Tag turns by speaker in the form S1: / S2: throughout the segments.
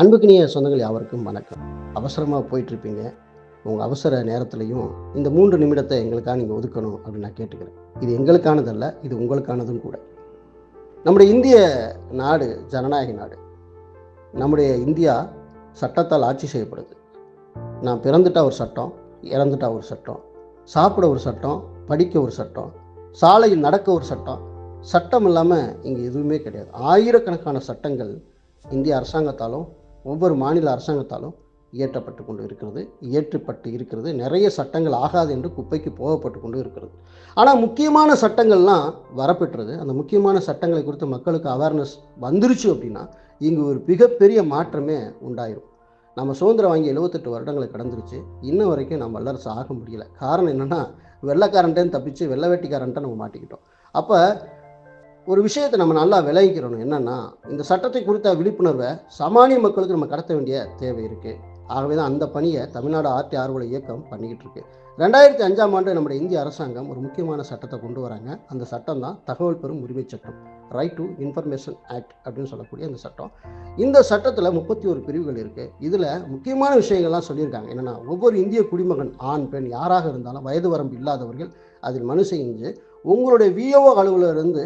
S1: அன்புக்கினிய சொந்தங்கள் யாவருக்கும் வணக்கம். அவசரமாக போயிட்டுருப்பீங்க. உங்கள் அவசர நேரத்துலையும் இந்த மூன்று நிமிடத்தை எங்களுக்காக நீங்கள் ஒதுக்கணும் அப்படின்னு நான் கேட்டுக்கிறேன். இது எங்களுக்கானதல்ல இது உங்களுக்கானதும் கூட. நம்முடைய இந்திய நாடு ஜனநாயக நாடு நம்முடைய இந்தியா சட்டத்தால் ஆட்சி செய்யப்படுது. நான் பிறந்துட்டா ஒரு சட்டம் இறந்துட்டா ஒரு சட்டம் சாப்பிட ஒரு சட்டம் படிக்க ஒரு சட்டம் சாலையில் நடக்க ஒரு சட்டம் சட்டம் இல்லாமல் இங்கே எதுவுமே கிடையாது. ஆயிரக்கணக்கான சட்டங்கள் இந்திய அரசாங்கத்தாலும் ஒவ்வொரு மாநில அரசாங்கத்தாலும் இயற்றப்பட்டு கொண்டு இருக்கிறது இயற்றப்பட்டு இருக்கிறது. நிறைய சட்டங்கள் ஆகாது என்று குப்பைக்கு போகப்பட்டு கொண்டு இருக்கிறது. ஆனால் முக்கியமான சட்டங்கள்லாம் வரப்பெற்றது. அந்த முக்கியமான சட்டங்களை குறித்து மக்களுக்கு அவேர்னஸ் வந்துருச்சு அப்படின்னா இங்கு ஒரு மிகப்பெரிய மாற்றமே உண்டாயிரும். நம்ம சுதந்திரம் வாங்கி எழுபத்தெட்டு வருடங்களை கடந்துருச்சு. இன்ன வரைக்கும் நம்ம வல்லரசு ஆக முடியல. காரணம் என்னென்னா வெள்ளக்காரன்ட்டேன்னு தப்பிச்சு வெள்ளவேட்டிக்காரன்ட்டு நம்ம மாட்டிக்கிட்டோம். அப்போ ஒரு விஷயத்தை நம்ம நல்லா விளைவிக்கிறோம் என்னன்னா இந்த சட்டத்தை குறித்த விழிப்புணர்வை சாமானிய மக்களுக்கு நம்ம கடத்த வேண்டிய தேவை இருக்குது ஆகவே தான் அந்த பணியை தமிழ்நாடு ஆர்டி ஆர்வல இயக்கம் பண்ணிக்கிட்டு இருக்கு. ரெண்டாயிரத்தி அஞ்சாம் ஆண்டு நம்முடைய இந்திய அரசாங்கம் ஒரு முக்கியமான சட்டத்தை கொண்டு வராங்க. அந்த சட்டம் தான் தகவல் பெறும் உரிமை சட்டம். ரைட் டு இன்ஃபர்மேஷன் ஆக்ட் அப்படின்னு சொல்லக்கூடிய அந்த சட்டம். இந்த சட்டத்தில் முப்பத்தி ஒரு பிரிவுகள் இருக்குது இதில் முக்கியமான விஷயங்கள்லாம் சொல்லியிருக்காங்க. என்னென்னா ஒவ்வொரு இந்திய குடிமகன் ஆண் பெண் யாராக இருந்தாலும் வயது வரம்பு இல்லாதவர்கள் அதில் மனு செஞ்சு உங்களுடைய விஓ அலுவலருந்து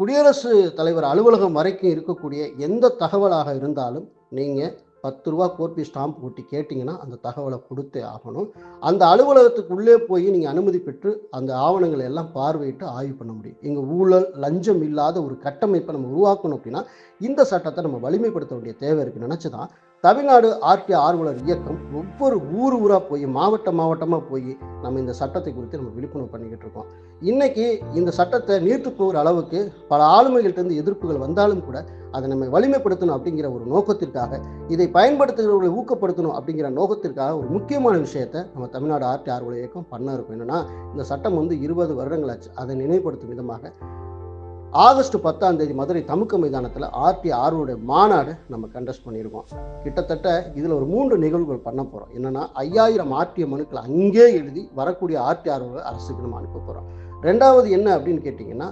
S1: குடியரசு தலைவர் அலுவலகம் வரைக்கும் இருக்கக்கூடிய எந்த தகவலாக இருந்தாலும் நீங்கள் பத்து ரூபா கோர்பி ஸ்டாம்ப் ஒட்டி கேட்டிங்கன்னா அந்த தகவலை கொடுத்தே ஆகணும். அந்த அலுவலகத்துக்குள்ளே போய் நீங்கள் அனுமதி பெற்று அந்த ஆவணங்களை எல்லாம் பார்வையிட்டு ஆய்வு பண்ண முடியும். இங்கே ஊழல் லஞ்சம் இல்லாத ஒரு கட்டமைப்பை நம்ம உருவாக்கணும் அப்படின்னா இந்த சட்டத்தை நம்ம வலிமைப்படுத்த வேண்டிய தேவை இருக்குது நினச்சி தான் தமிழ்நாடு ஆர்டி ஆர்வலர் இயக்கம் ஒவ்வொரு ஊர் ஊராக போய் மாவட்ட மாவட்டமாக போய் நம்ம இந்த சட்டத்தை குறித்து நம்ம விழிப்புணர்வு பண்ணிக்கிட்டு இருக்கோம். இன்னைக்கு இந்த சட்டத்தை நீர்த்து போகிற அளவுக்கு பல ஆளுமைகள்கிட்ட எதிர்ப்புகள் வந்தாலும் கூட அதை நம்ம வலிமைப்படுத்தணும் அப்படிங்கிற ஒரு நோக்கத்திற்காக இதை பயன்படுத்துகிறவர்களை ஊக்கப்படுத்தணும் அப்படிங்கிற நோக்கத்திற்காக ஒரு முக்கியமான விஷயத்தை நம்ம தமிழ்நாடு ஆர்டி ஆர்வலர் இயக்கம் பண்ண இருக்கும். என்னன்னா இந்த சட்டம் வந்து இருபது வருடங்களாச்சு அதை நினைவுபடுத்தும் விதமாக ஆகஸ்ட் பத்தாம் தேதி மதுரை தமுக்க மைதானத்தில் ஆர்டி ஆர்வோடைய மாநாடு நம்ம கண்டஸ்ட் பண்ணியிருக்கோம். கிட்டத்தட்ட இதில் ஒரு மூன்று நிகழ்வுகள் பண்ண போகிறோம் என்னென்னா ஐயாயிரம் ஆர்டிஓ மனுக்களை அங்கே எழுதி வரக்கூடிய ஆர்டி ஆர்வலர் அரசுக்கு நம்ம அனுப்ப போகிறோம் ரெண்டாவது என்ன அப்படின்னு கேட்டிங்கன்னா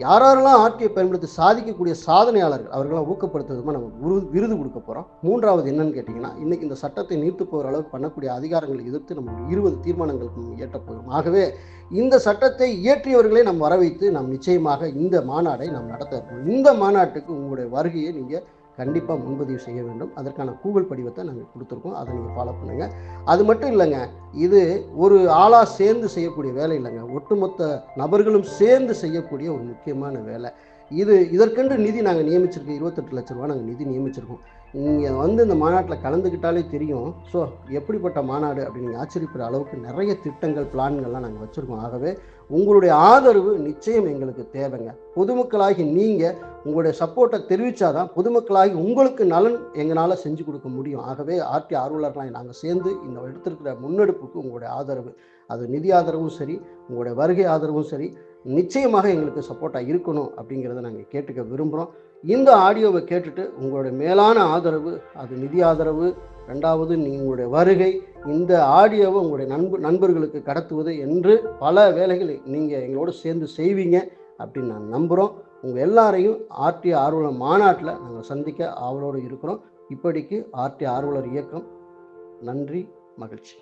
S1: யாரெல்லாம் ஆட்சியை பயன்படுத்தி சாதிக்கக்கூடிய சாதனையாளர்கள் அவர்களாம் ஊக்கப்படுத்துவதுமா நம்ம விரு விருது கொடுக்க போகிறோம் மூன்றாவது என்னன்னு கேட்டிங்கன்னா இன்றைக்கி இந்த சட்டத்தை நீர்த்து போகிற அளவுக்கு பண்ணக்கூடிய அதிகாரங்களை எதிர்த்து நம்ம இருபது தீர்மானங்களுக்கு நம்ம போகிறோம் ஆகவே இந்த சட்டத்தை இயற்றியவர்களை நாம் வர வைத்து நாம் நிச்சயமாக இந்த மாநாடை நாம் நடத்த இருக்கோம் இந்த மாநாட்டுக்கு உங்களுடைய வருகையை நீங்கள் கண்டிப்பாக முன்பதிவு செய்ய வேண்டும். அதற்கான கூகுள் படிவத்தை நாங்கள் கொடுத்துருக்கோம். அதை நீங்கள் ஃபாலோ பண்ணுங்கள் அது மட்டும் இல்லைங்க இது ஒரு ஆளாக சேர்ந்து செய்யக்கூடிய வேலை இல்லைங்க. ஒட்டுமொத்த நபர்களும் சேர்ந்து செய்யக்கூடிய ஒரு முக்கியமான வேலை. இது இதற்கென்று நிதி நாங்கள் நியமிச்சிருக்கோம். இருபத்தெட்டு லட்ச ரூபா நாங்கள் நிதி நியமிச்சிருக்கோம். நீங்கள் வந்து இந்த மாநாட்டில் கலந்துக்கிட்டாலே தெரியும். ஸோ எப்படிப்பட்ட மாநாடு அப்படின்னு ஆச்சரியப்படுற அளவுக்கு நிறைய திட்டங்கள் பிளான்கள்லாம் நாங்கள் வச்சுருக்கோம். ஆகவே உங்களுடைய ஆதரவு நிச்சயம் எங்களுக்கு தேவைங்க. பொதுமக்களாகி நீங்கள் உங்களுடைய சப்போர்ட்டை தெரிவித்தாதான் பொதுமக்களாகி உங்களுக்கு நலன் எங்களால் செஞ்சு கொடுக்க முடியும். ஆகவே ஆர்டி ஆர்வலர்களாக நாங்கள் சேர்ந்து இந்த எடுத்திருக்கிற முன்னெடுப்புக்கு உங்களுடைய ஆதரவு அது நிதி ஆதரவும் சரி உங்களுடைய வருகை ஆதரவும் சரி நிச்சயமாக எங்களுக்கு சப்போர்ட்டாக இருக்கணும் அப்படிங்கிறத நாங்கள் கேட்டுக்க விரும்புகிறோம் இந்த ஆடியோவை கேட்டுட்டு உங்களுடைய மேலான ஆதரவு அது நிதி ஆதரவு ரெண்டாவது உங்களுடைய வருகை இந்த ஆடியோவை உங்களுடைய நண்பு நண்பர்களுக்கு கடத்துவது என்று பல வேலைகளை நீங்கள் எங்களோடு சேர்ந்து செய்வீங்க. அப்படின்னு நான் நம்புகிறோம் உங்கள் எல்லாரையும் ஆர்டி ஆர்வலர் மாநாட்டில் நாங்கள் சந்திக்க ஆவலோடு இருக்கிறோம். இப்படிக்கு ஆர்டி ஆர்வலர் இயக்கம் நன்றி மகிழ்ச்சி.